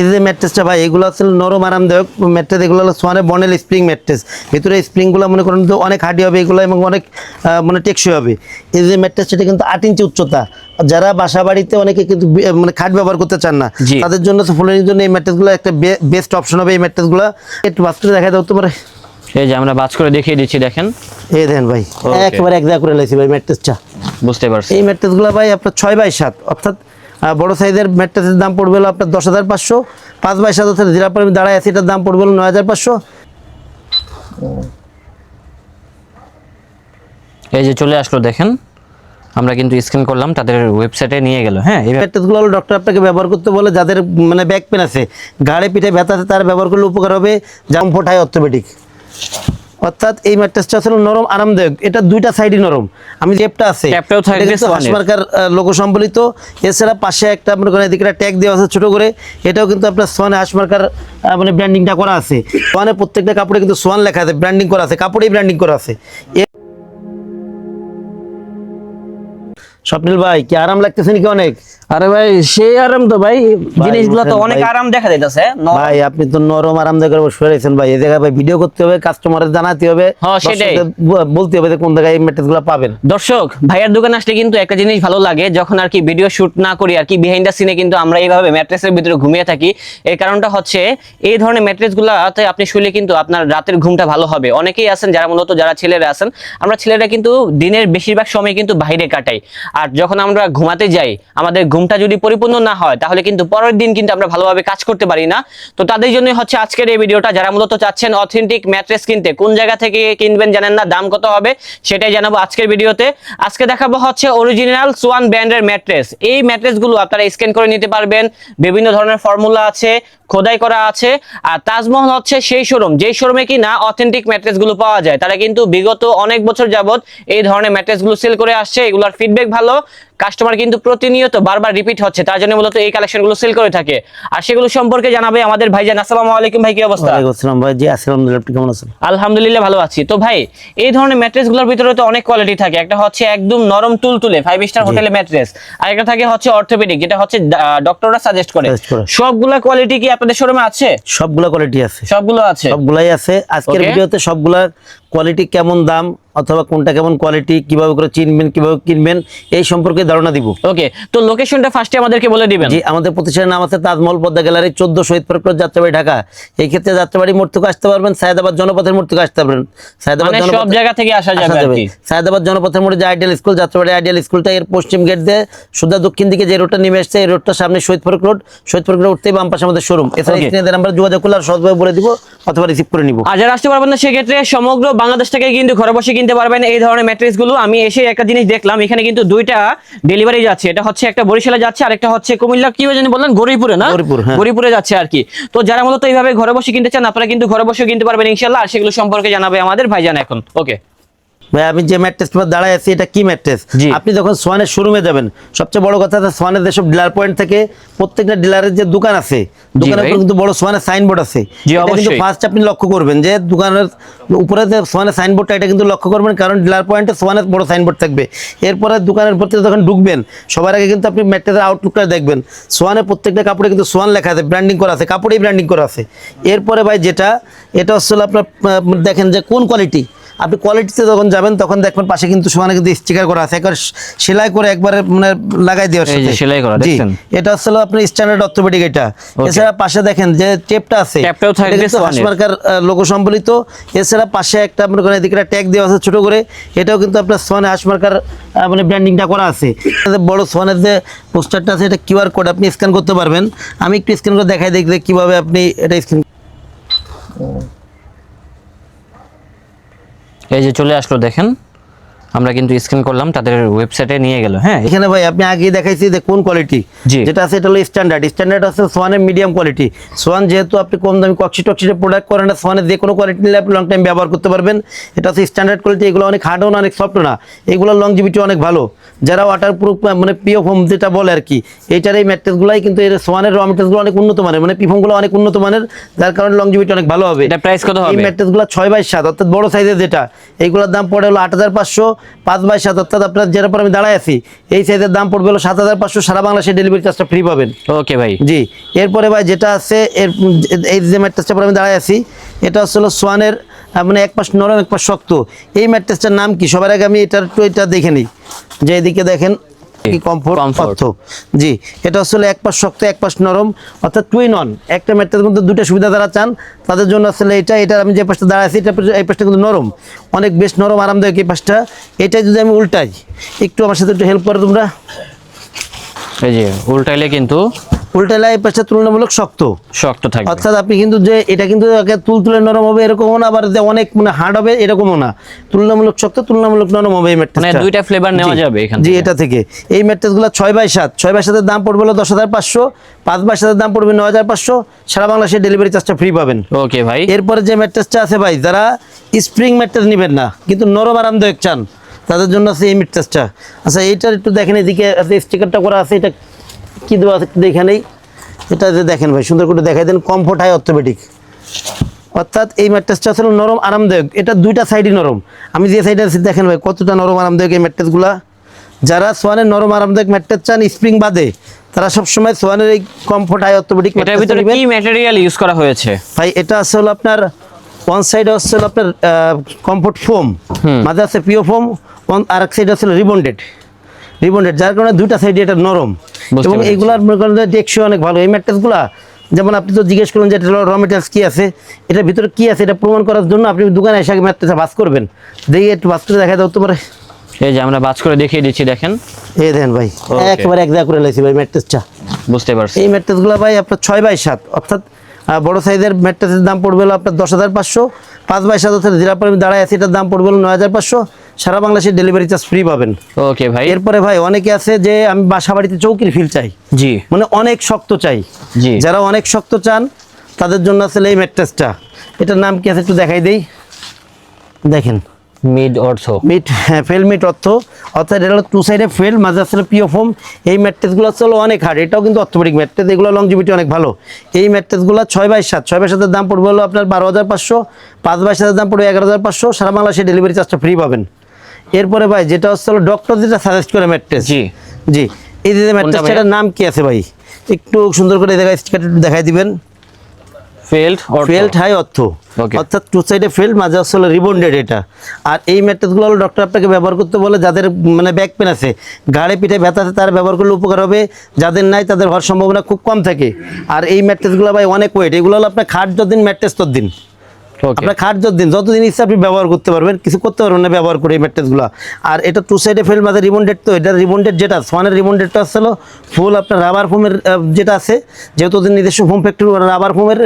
এই যে ম্যাট্রেসটা ভাই এগুলো আসলে নরম আরামদায়ক ম্যাট্রেস এগুলো হলো সোয়ানের বনেল স্প্রিং ম্যাট্রেস। ভিতরে স্প্রিংগুলো মনে করেন তো অনেক হার্ডি হবে এগুলো এবং অনেক মানে টেকসই হবে। এই যে ম্যাট্রেসটা এটা কিন্তু আট ইঞ্চি উচ্চতা। যারা বাসা বাড়িতে অনেকে কিন্তু মানে খাট ব্যবহার করতে চান না। তাদের জন্য ফুলের জন্য এই ম্যাট্রেসগুলো একটা বেস্ট অপশন হবে এই ম্যাট্রেসগুলো। একটু বাস্তবে দেখা দাও তোমার। এই যে আমরা বাজ করে দেখিয়ে দিচ্ছি দেখেন। এই দেখেন ভাই. একেবারে এক জায়গা করে লাইছি ভাই ম্যাট্রেসটা। বুঝতে পারছি। এই ম্যাট্রেসগুলো ভাই আপনার ছয় বাই সাত অর্থাৎ বড় সাইজের ম্যাট্রেসের দাম পড়বে হলো আপনার দশ হাজার পাঁচশো। পাঁচ বাই সাত অর্থাৎ যেটা আমি দাঁড়ায় আছি এটার দাম পড়বে হলো নয় হাজার পাঁচশো। এই যে চলে আসলো দেখেন। আমরা কিন্তু স্ক্যান করলাম তাদের ওয়েবসাইটে নিয়ে গেল। হ্যাঁ এইভাবে ম্যাট্রেসগুলো হলো ডক্টর আপনাকে ব্যবহার করতে বলে যাদের মানে ব্যাক পেন আছে ঘাড়ে পিঠে ব্যথা আছে তারা ব্যবহার করলে উপকার হবে জাম ফোটায় অর্থোপেডিক অর্থাৎ এই ম্যাট্রেসটা আসলে নরম আরামদায়ক। এটা দুইটা সাইডই নরম। আমি টেপটা আছে। হাসমার্কার লোগো সম্বলিত। এছাড়া পাশে একটা মনে করেন এদিকে ট্যাগ দেওয়া আছে ছোট করে। এটাও কিন্তু আপনার সোয়ানে হাসমার্কার মানে ব্র্যান্ডিংটা করা আছে। সোয়ানে প্রত্যেকটা কাপড়ে কিন্তু সোয়ান লেখা আছে ব্র্যান্ডিং করা আছে। কাপড়েই ব্র্যান্ডিং করা আছে। স্বপ্নিল ভাই কি আরাম লাগতেছে নাকি অনেক? আরে ভাই সেই আরাম তো ভাই। জিনিসগুলো তো অনেক আরাম দেখা যাইতেছে ভাই আপনি তো নরম রয়েছেন ভাই। এই জায়গায় ভাই ভিডিও করতে হবে কাস্টমারের জানাতে হবে হ্যাঁ, সেটাই। বলতে হবে যে কোন জায়গায় এই ম্যাট্রেসগুলো পাবেন। দর্শক ভাইয়ার দোকানে আসলে কিন্তু একটা জিনিস ভালো লাগে যখন আর কি ভিডিও শুট না করি আর কি বিহাইন্ড দ্য সিনে কিন্তু আমরা এইভাবে ম্যাট্রেসের ভিতরে ঘুমিয়ে থাকি। এর কারণটা হচ্ছে এই ধরনের আপনি শুলে কিন্তু আপনার রাতের ঘুমটা ভালো হবে। অনেকেই আছেন যারা মূলত যারা ছেলেরা আছেন আমরা ছেলেরা কিন্তু দিনের বেশিরভাগ সময় কিন্তু বাইরে কাটাই। আর যখন আমরা ঘুমাতে যাই আমাদের ঘুমটা যদি পরিপূর্ণ না হয়, তাহলে কিন্তু পরের দিন কিন্তু আমরা ভালোভাবে কাজ করতে পারি না। তো তাদের জন্য হচ্ছে আজকের এই ভিডিওটা। যারা মূলত চাচ্ছেন অথেন্টিক ম্যাট্রেস কিনতে, কোন জায়গা থেকে কিনবেন জানেন না, দাম কত হবে সেটাই জানাব আজকের ভিডিওতে। আজকে দেখাবো হচ্ছে অরিজিনাল সোয়ান ব্র্যান্ডের ম্যাট্রেস এই ম্যাট্রেসগুলো আপনারা স্ক্যান করে নিতে পারবেন। বিভিন্ন ধরনের ফর্মুলা আছে, খোদাই করা আছে। আর তাজমহল হচ্ছে সেই শোরুম যেই শোরুমে কি না অথেন্টিক ম্যাট্রেসগুলো পাওয়া যায়, তারা কিন্তু বিগত অনেক বছর যাবত এই ধরনের ম্যাট্রেসগুলো সেল করে আসছে। এগুলোর ফিডব্যাক ভালো। কাস্টমার কিন্তু প্রতিনিয়ত বারবার রিপিট হচ্ছে তার জন্য মূলত এই কালেকশনগুলো সেল করে থাকে। আর সেগুলো সম্পর্কে জানাবে আমাদের ভাইজান। আসসালামু আলাইকুম ভাই কি অবস্থা? আসসালাম ভাই জি আসসালাম আপনি কেমন আছেন? আলহামদুলিল্লাহ ভালো আছি। তো ভাই এই ধরনের ম্যাট্রেসগুলোর ভিতরে তো অনেক কোয়ালিটি থাকে। একটা হচ্ছে একদম নরম তুলতুলে ফাইভ স্টার হোটেলে ম্যাট্রেস আর একটা থাকে হচ্ছে অর্থোপেডিক যেটা হচ্ছে ডক্টররা সাজেস্ট করে। সবগুলা কোয়ালিটি কি আপনাদের শোরুমে আছে? সবগুলা কোয়ালিটি আছে। সবগুলো আছে? সবগুলাই আছে। আজকের. ভিডিওতে সবগুলা কোয়ালিটি কেমন দাম অথবা কোনটা কেমন কোয়ালিটি কীভাবে করে চিনবেন কীভাবে কিনবেন এই সম্পর্কে ধারণা দিব। ওকে তো লোকেশনটা ফার্স্টে আমাদেরকে বলে দিবেন। জি আমাদের প্রতিষ্ঠানের নাম আছে তাজমহল পদ্মা গ্যালারি চোদ্দ শহীদ রোড, যাত্রাবাড়ি ঢাকা। এই ক্ষেত্রে যাত্রাবাড়ি মোড় থেকে আসতে পারবেন সায়দাবাদ জনপথের মোড় থেকে আসতে পারবেন। সায়দাবাদ মানে সব জায়গা থেকে আসা যাবে সায়দাবাদ জনপথের মোড়ে যে আইডিয়াল স্কুল যাত্রাবাড়ি আইডিয়াল স্কুলটা এর পশ্চিম গেট দিয়ে সুদা দক্ষিণ দিকে যে রোডটা নেমে আসছে এই রোডটা সামনে Shahid park road Shahid park road উঠতেই বাম পাশে আমাদের শোরুম এছাড়া আমরা যোগাযোগ করলে আর সহজভাবে বলে দিব অথবা রিসিভ করে নিব। আর যারা আসতে পারবেন না সেক্ষেত্রে সমগ্র বাংলাদেশ থেকে কিন্তু ঘরে বসে কিনতে পারবেন এই ধরনের ম্যাট্রেসগুলো আমি এসে একটা জিনিস দেখলাম এখানে কিন্তু দুইটা ডেলিভারি যাচ্ছে। এটা হচ্ছে একটা বরিশালে যাচ্ছে আর একটা হচ্ছে কুমিল্লা। কি জানি বললেন? গরিপুরে না? গৌরীপুর, হ্যাঁ। গরিপুরে যাচ্ছে আর কি। তো যারা মূলত এইভাবে ঘরে বসে কিনতে চান আপনারা কিন্তু ঘরে বসে কিনতে পারবেন ইনশাল্লাহ আর সেগুলো সম্পর্কে জানাবে আমাদের ভাইজান এখন। ওকে ভাই আমি যে ম্যাট্রেস দাঁড়ায় আছি এটা কি ম্যাট্রেস। আপনি যখন সোয়ানের শোরুমে যাবেন সবচেয়ে বড় কথা সোয়ানের যেসব ডিলার পয়েন্ট থেকে প্রত্যেকটা ডিলারের যে দোকান আছে দোকানের। উপরে কিন্তু বড় সোয়ানের সাইনবোর্ড আছে। কিন্তু ফার্স্ট আপনি লক্ষ্য করবেন যে দোকানের উপরে যে সোয়ানের সাইনবোর্ডটা এটা কিন্তু লক্ষ্য করবেন কারণ ডিলার পয়েন্টে সোয়ানের বড় সাইনবোর্ড থাকবে। এরপরে দোকানের প্রতি যখন ঢুকবেন সবার আগে কিন্তু আপনি ম্যাট্রেসের আউটলুকটা দেখবেন। সোয়ানের প্রত্যেকটা কাপড়ে কিন্তু সোয়ান লেখা আছে ব্র্যান্ডিং করা আছে কাপড়েই ব্র্যান্ডিং করা আছে। এরপরে ভাই যেটা এটা হচ্ছে আপনার দেখেন যে কোন কোয়ালিটি আপনি কোয়ালিটিতে যখন যাবেন তখন দেখবেন পাশে কিন্তু সোয়ানে কিন্তু স্টিকার করা আছে। একবার সেলাই করে একবারে মানে লাগাই দেওয়ার সাথে। সেলাই করা, দেখছেন? এটা হচ্ছে হলো আপনার স্ট্যান্ডার্ড অর্থোপেডিক এটা। এছাড়া পাশে দেখেন যে টেপটা আছে। টেপটাও থাকবে। হাসমার্কার লোগো সম্বলিত। এছাড়া পাশে একটা মনে করেন এদিকে ট্যাগ দেওয়া আছে ছোট করে। এটাও কিন্তু আপনার সোয়ানে হাসমার্কার মানে ব্র্যান্ডিংটা করা আছে। বড় সোয়ানের যে পোস্টারটা আছে এটা কিউআর কোড আপনি স্ক্যান করতে পারবেন। আমি একটু স্ক্যান করে দেখাই দেখলে কীভাবে আপনি এটা স্ক্যান এই যে চলে আসলো দেখেন। আমরা কিন্তু স্ক্যান করলাম তাদের ওয়েবসাইটে নিয়ে গেল হ্যাঁ? এখানে ভাই আপনি আগে দেখাইছি যে কোন কোয়ালিটি। যেটা আছে এটা হলো স্ট্যান্ডার্ড স্ট্যান্ডার্ড আছে সোয়ানের মিডিয়াম কোয়ালিটি সোয়ান যেহেতু আপনি কম দামি কক্সি টক্সিতে প্রোডাক্ট করেন না সোয়ানের যে কোনো কোয়ালিটি নিলে আপনি লং টাইম ব্যবহার করতে পারবেন। এটা হচ্ছে স্ট্যান্ডার্ড কোয়ালিটি এগুলো অনেক হার্ডও না অনেক সফটও না। এগুলোর লং লংজিভিটি অনেক ভালো। যারা ওয়াটার প্রুফ মানে পিও ফোম যেটা বলে আর কি এইটার এই ম্যাট্রেসগুলোই কিন্তু এর সোয়ানের র ম্যাট্রেসগুলো অনেক উন্নত মানের মানে পিফোমগুলো অনেক উন্নত মানের যার কারণে লং লংজিভিটি অনেক ভালো হবে। এটা প্রাইস কত হবে? এই ম্যাট্রেসগুলো ছয় বাই সাত অর্থাৎ বড় সাইজের যেটা এইগুলোর দাম পড়ে হলো আট হাজার পাঁচশো। পাঁচ বাই সাত অর্থাৎ আপনার যেটার পর আমি দাঁড়ায় আছি এই সাইজের দাম পড়বে হলো সাত হাজার পাঁচশো সারা বাংলাদেশে ডেলিভারি চার্জটা ফ্রি পাবেন। ওকে ভাই। জি এরপরে ভাই যেটা আছে এর এই যে ম্যাট্রেসটার পর আমি দাঁড়ায় আছি এটা হচ্ছে হলো সোয়ানের মানে এক পাশ নরম এক পাশ শক্ত। এই ম্যাট্রেসটার নাম কি? সবার আগে আমি এটার একটু এটা দেখে নিই। যে এদিকে দেখেন কি কমফোর্ট। অর্থ জি এটা আসলে এক পাশ শক্ত এক পাশ নরম অর্থাৎ টুইন অন একটা ম্যাট্রেস মধ্যে দুটো সুবিধা যারা চান তাদের জন্য আসলে এটা এটা আমি যে পাশটা দাঁড়াচ্ছি এটা এই পাশটা কিন্তু নরম। অনেক বেশ নরম আরামদায়ক এই পাশটা। এটাই যদি আমি উল্টাই একটু আমার সাথে একটু হেল্প করো তোমরা। এই যে উল্টাইলে কিন্তু উল্টাইলে এই পাশটা তুলনামূলক শক্ত। শক্ত থাকবে। অর্থাৎ আপনি কিন্তু যে এটা কিন্তু তুল তুলে নরম হবে এরকমও না আবার যে অনেক মানে হার্ড হবে এরকমও না। তুলনামূলক শক্ত তুলনামূলক নরম হবে এই মানে ম্যাট্রেসটা দুইটা ফ্লেভার নেওয়া যাবে এখান জি এটা থেকে। এই ম্যাট্রেসগুলো ছয় বাই সাত। ছয় বাই সাতের দাম পড়বে হলো দশ হাজার পাঁচশো। পাঁচ বাই সাতের দাম পড়বে নয় হাজার পাঁচশো। সারা বাংলাদেশে ডেলিভারি চার্জটা ফ্রি পাবেন। ওকে ভাই। এরপরে যে ম্যাট্রেসটা আছে ভাই যারা স্প্রিং ম্যাট্রেস নেবেন না কিন্তু নরম আরামদায়ক চান তাদের জন্য আছে এই ম্যাট্রেসটা। আচ্ছা এইটার একটু দেখেন এদিকে স্টিকারটা করা আছে এটা কি দেওয়া আছে দেখে নেই। এটা যে দেখেন ভাই সুন্দর করে দেখাই দেন কমফোর্ট হাই অর্থোপেডিক অর্থাৎ এই ম্যাট্রেসটা আসলে নরম আরামদায়ক। এটা দুইটা সাইডই নরম। আমি যে সাইডে আছি দেখেন ভাই কতটা নরম আরামদায়ক এই ম্যাট্রেসগুলা। যারা সোয়ানের নরম আরামদায়ক ম্যাট্রেস চান স্প্রিং বাদে তারা সবসময় সোয়ানের এই কমফোর্ট হাই অর্থোপেডিক এটার ভিতরে কি ম্যাটেরিয়াল ইউজ করা হয়েছে? ভাই এটা আছে হলো আপনার ওয়ান সাইড হলো আপনার কমফোর্ট ফোম মাঝে আছে পিও ফোম আর এক সাইড আছে রিবন্ডেড রিবন্ডেড যার কারণে দুইটা সাইডে এটা নরম। এবং। এইগুলার মনে করেন টেকসই অনেক ভালো। এই ম্যাট্রেসগুলা যেমন আপনি তো জিজ্ঞেস করলেন যে এটা র মেটেরিয়ালস কী আছে এটার ভিতরে কী আছে এটা প্রমাণ করার জন্য আপনি দোকানে এসে আগে ম্যাট্রেসটা বাস করবেন। দেখি একটু বাস করে দেখা দাও তোমার। এই যে আমরা বাজ করে দেখিয়ে দিচ্ছি দেখেন। এই দেখেন ভাই. একেবারে এক জায়গা করে লাইছি ভাই ম্যাট্রেসটা বুঝতে পারছি। এই ম্যাট্রেসগুলো ভাই আপনার ছয় বাই সাত অর্থাৎ বড় সাইজের ম্যাট্রেসের দাম পড়বে হলো আপনার দশ হাজার পাঁচশো পাঁচ বাই সাত অর্থাৎ আমি দাঁড়ায় আছি এটার দাম পড়বে হলো নয় হাজার পাঁচশো। সারা বাংলাদেশে ডেলিভারি চার্জ ফ্রি পাবেন। ওকে ভাই। এরপরে ভাই অনেকে আছে যে আমি বাসা বাড়িতে চৌকির ফিল চাই। জি। মানে অনেক শক্ত চাই। জি। যারা অনেক শক্ত চান তাদের জন্য আসলে এই ম্যাট্রেসটা এটার নাম কি আছে একটু দেখাই দেই? দেখেন। মিড অর্থ মিড হ্যাঁ ফেল মিড অর্থ অর্থাৎ এটা হলো টু সাইডে ফেল মাঝে আসলে পিও ফোম এই ম্যাট্রেসগুলো আসলে অনেক হার্ড এটাও কিন্তু অর্থোপেডিক ম্যাট্রেস এগুলো লংজিভিটি অনেক ভালো। এই ম্যাট্রেসগুলো ছয় বাই সাত ছয় বাই সাতের দাম পড়বে হলো আপনার বারো হাজার পাঁচশো পাঁচ বাই সাতের দাম পড়বে এগারো হাজার পাঁচশো। সারা বাংলাদেশে ডেলিভারি চার্জটা ফ্রি পাবেন। এরপরে ভাই যেটা হচ্ছে ডক্টর যেটা সাজেস্ট করে ম্যাট্রেস জি। জি। এই যে ম্যাট্রেসটার নাম কি আছে ভাই? একটু সুন্দর করে দেখা স্টিকার একটু দেখাই দিবেন। ফেল্ড ফেল্ট হাই অর্থ Okay. অর্থাৎ টু সাইডে ফেল্ট মাঝে আসলে রিবন্ডেড এটা। আর এই ম্যাট্রেসগুলো হলো ডক্টর আপনাকে ব্যবহার করতে বলে যাদের মানে ব্যাক পেন আছে গাড়ে পিঠে ব্যথা আছে তারা ব্যবহার করলে উপকার হবে। যাদের নাই তাদের হওয়ার সম্ভাবনা খুব কম থাকে। আর এই ম্যাট্রেসগুলো ভাই অনেক ওয়েট এগুলো হলো আপনার খাট যতদিন ম্যাট্রেস ততদিন ওকে আপনার খাট যতদিন যতদিন ইচ্ছা আপনি ব্যবহার করতে পারবেন, কিছু করতে পারবেন না ব্যবহার করে এই ম্যাট্রেসগুলো আর এটা টু সাইডে ফেল মাঝে রিবন্ডেড তো, এটা রিবন্ডেড যেটা সোয়ানের রিবন্ডেডটা আসছিল ফুল আপনার রাবার ফোমের যেটা আছে, যেহেতু ওদের নিজস্ব ফোম ফ্যাক্টরি রাবার ফোমের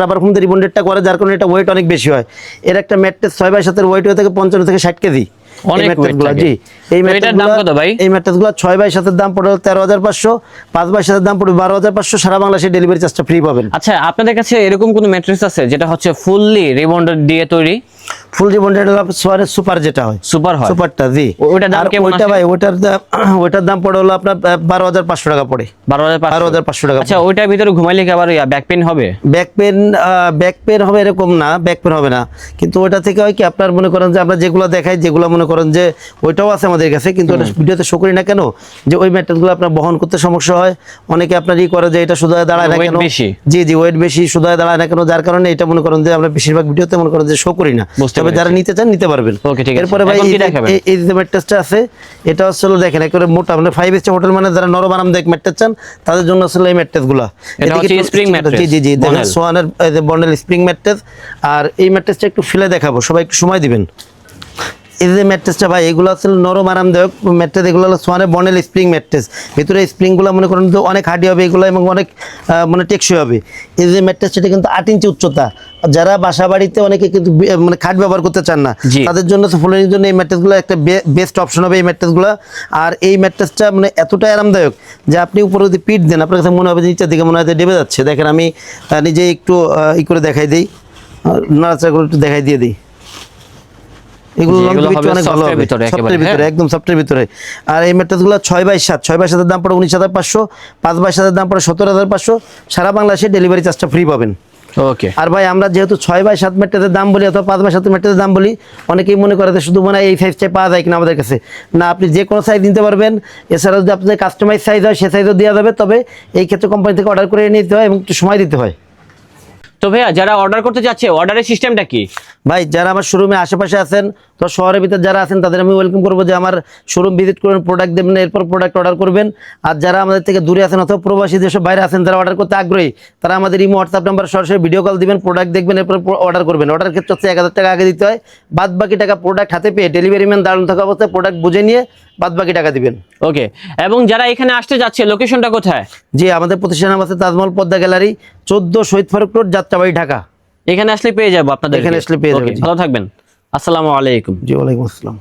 রাবার ফোম দিয়ে রিবন্ডেডটা করে, যার কারণে এটা ওয়েট অনেক বেশি হয়। এর একটা ম্যাট্রেস ছয় বাই সাতের ওয়েট হয়ে থাকে পঞ্চান্ন থেকে ষাট কেজি। অনেক এই weight ম্যাট্রেসগুলো জি। এই তো দাম কত ভাই? এই ম্যাট্রেসগুলো ছয় বাই সাতের দাম পড়ে তেরো হাজার পাঁচশো পাঁচ বাই সাতের দাম পড়বে বারো হাজার পাঁচশো সারা বাংলাদেশে ডেলিভারি চার্জটা ফ্রি পাবেন। আচ্ছা আপনাদের কাছে এরকম কোনো ম্যাট্রেস আছে যেটা হচ্ছে ফুললি রিবন্ডার দিয়ে তৈরি? ফুল রিবন্ডেড সোয়ারের সুপার যেটা হয়। সুপার হয়। সুপারটা জি। ওটার দাম কেমন ওইটা ভাই ওইটার দাম ওইটার দাম পড়ে হলো আপনার বারো হাজার পাঁচশো টাকা পড়ে। বারো হাজার বারো হাজার পাঁচশো টাকা আচ্ছা ওইটার ভিতরে ঘুমাইলে কি আবার ব্যাক পেন হবে? ব্যাক পেন ব্যাক পেন হবে এরকম না ব্যাক পেন হবে না। কিন্তু ওটা থেকে হয় কি আপনার মনে করেন যে আমরা যেগুলো দেখাই যেগুলো মনে করেন যে ওইটাও আছে আমাদের কাছে কিন্তু ওটা ভিডিওতে শো করি না কেন? যে ওই ম্যাটেরিয়ালগুলো আপনার বহন করতে সমস্যা হয়। অনেকে আপনার ই করে যে এটা শুধু দাঁড়ায় না কেন? বেশি। জি জি ওয়েট বেশি শুধু দাঁড়ায় না কেন? যার কারণে এটা মনে করেন যে আমরা বেশিরভাগ ভিডিওতে মনে করেন যে শো করি না। বুঝতে তবে যারা নিতে চান নিতে পারবেন। ওকে ঠিক আছে। এরপরে ভাই এই যে- ম্যাট্রেসটা আছে এটা আসলে দেখেন একেবারে মোটা মানে ফাইভ স্টার হোটেল মানে যারা নরম আরামদায়ক ম্যাট্রেস চান তাদের জন্য আসলে এই ম্যাট্রেসগুলা এটা হচ্ছে স্প্রিং ম্যাট্রেস জি জি জি দেখেন সোয়ানের এই যে বন্ডেল স্প্রিং ম্যাট্রেস আর এই ম্যাট্রেসটা একটু ফেলে দেখাবো সবাই একটু সময় দিবেন। এই যে ম্যাট্রেসটা ভাই এগুলো আসলে নরম আরামদায়ক ম্যাট্রেস এগুলো হলো সোয়ানের বনেল স্প্রিং ম্যাট্রেস ভিতরে স্প্রিংগুলো মনে করেন তো অনেক হার্ডি হবে এগুলো এবং অনেক মানে টেকসই হবে। এই যে ম্যাট্রেসটা এটা কিন্তু আট ইঞ্চি উচ্চতা। যারা বাসা বাড়িতে অনেকে কিন্তু মানে খাট ব্যবহার করতে চান না তাদের জন্য ফুলের জন্য এই ম্যাট্রেসগুলো একটা বেস্ট অপশন হবে এই ম্যাট্রেসগুলো আর এই ম্যাট্রেসটা মানে এতটাই আরামদায়ক যে আপনি উপরে যদি পিঠ দেন আপনার কাছে মনে হবে নিচের দিকে মনে হয় ডেবে যাচ্ছে। দেখেন আমি নিজে একটু ই করে দেখাই দিই। নাড়াচাড়া করে একটু দেখাই দিয়ে দিই। এগুলো অনেক ভালো হবে। ভিতরে সফটের ভিতরে হ্যাঁ? একদম সফটের ভিতরে। আর এই ম্যাট্রেসগুলো ছয় বাই সাত ছয় বাই সাতের দাম পড়ে উনিশ হাজার পাঁচশো পাঁচ বাই সাতের দাম পড়ে হাজার পাঁচশো। সারা বাংলাদেশে ডেলিভারি চার্জটা ফ্রি পাবেন। ওকে আর ভাই আমরা যেহেতু ছয় বাই সাত দাম বলি অথবা পাঁচ বাই সাত দাম বলি অনেকেই মনে করে যে শুধু মনে হয় এই সাইজটাই পাওয়া যায় কিনা আমাদের কাছে। না আপনি যে কোনো সাইজ নিতে পারবেন। এছাড়া যদি আপনার কাস্টমাইজ সাইজ হয় সে সাইজও দেওয়া যাবে। তবে এই ক্ষেত্রে কোম্পানি থেকে অর্ডার করে নিতে হয় এবং একটু সময় দিতে হয়। তো ভাইয়া, যারা অর্ডার করতে যাচ্ছে অর্ডারের সিস্টেমটা কি? ভাই, যারা আমার শোরুমে আশেপাশে আছেন, তো শহরের ভিতরে যারা আছেন, তাদের আমি ওয়েলকাম করব যে আমার শোরুম ভিজিট করবেন প্রোডাক্ট দেবেন, এরপর প্রোডাক্ট অর্ডার করবেন। আর যারা আমাদের থেকে দূরে আছেন অথবা প্রবাসী যেসব বাইরে আছেন, যারা অর্ডার করতে আগ্রহী, তারা আমাদের ইমো হোয়াটসঅ্যাপ নাম্বার সরাসরি ভিডিও কল দিবেন প্রোডাক্ট দেখবেন, এরপর অর্ডার করবেন। অর্ডার ক্ষেত্রে হচ্ছে এক হাজার টাকা আগে দিতে হয়। বাদ বাকি টাকা প্রোডাক্ট হাতে পেয়ে ডেলিভারি ম্যান দাঁড়ানো থাকা অবস্থায় প্রোডাক্ট বুঝে নিয়ে বাদ বাকি টাকা দিবেন। ওকে এবং যারা এখানে আসতে যাচ্ছে লোকেশনটা কোথায়? জি আমাদের প্রতিষ্ঠান আছে তাজমহল পদ্মা গ্যালারি চোদ্দ শহীদ ফারুক রোড যাত্রাবাড়ি ঢাকা। এখানে আসলে পেয়ে যাব আপনাদের এখানে আসলে পেয়ে যাবেন, ভালো থাকবেন। আসসালামু আলাইকুম। জি ওয়ালাইকুম আসসালাম।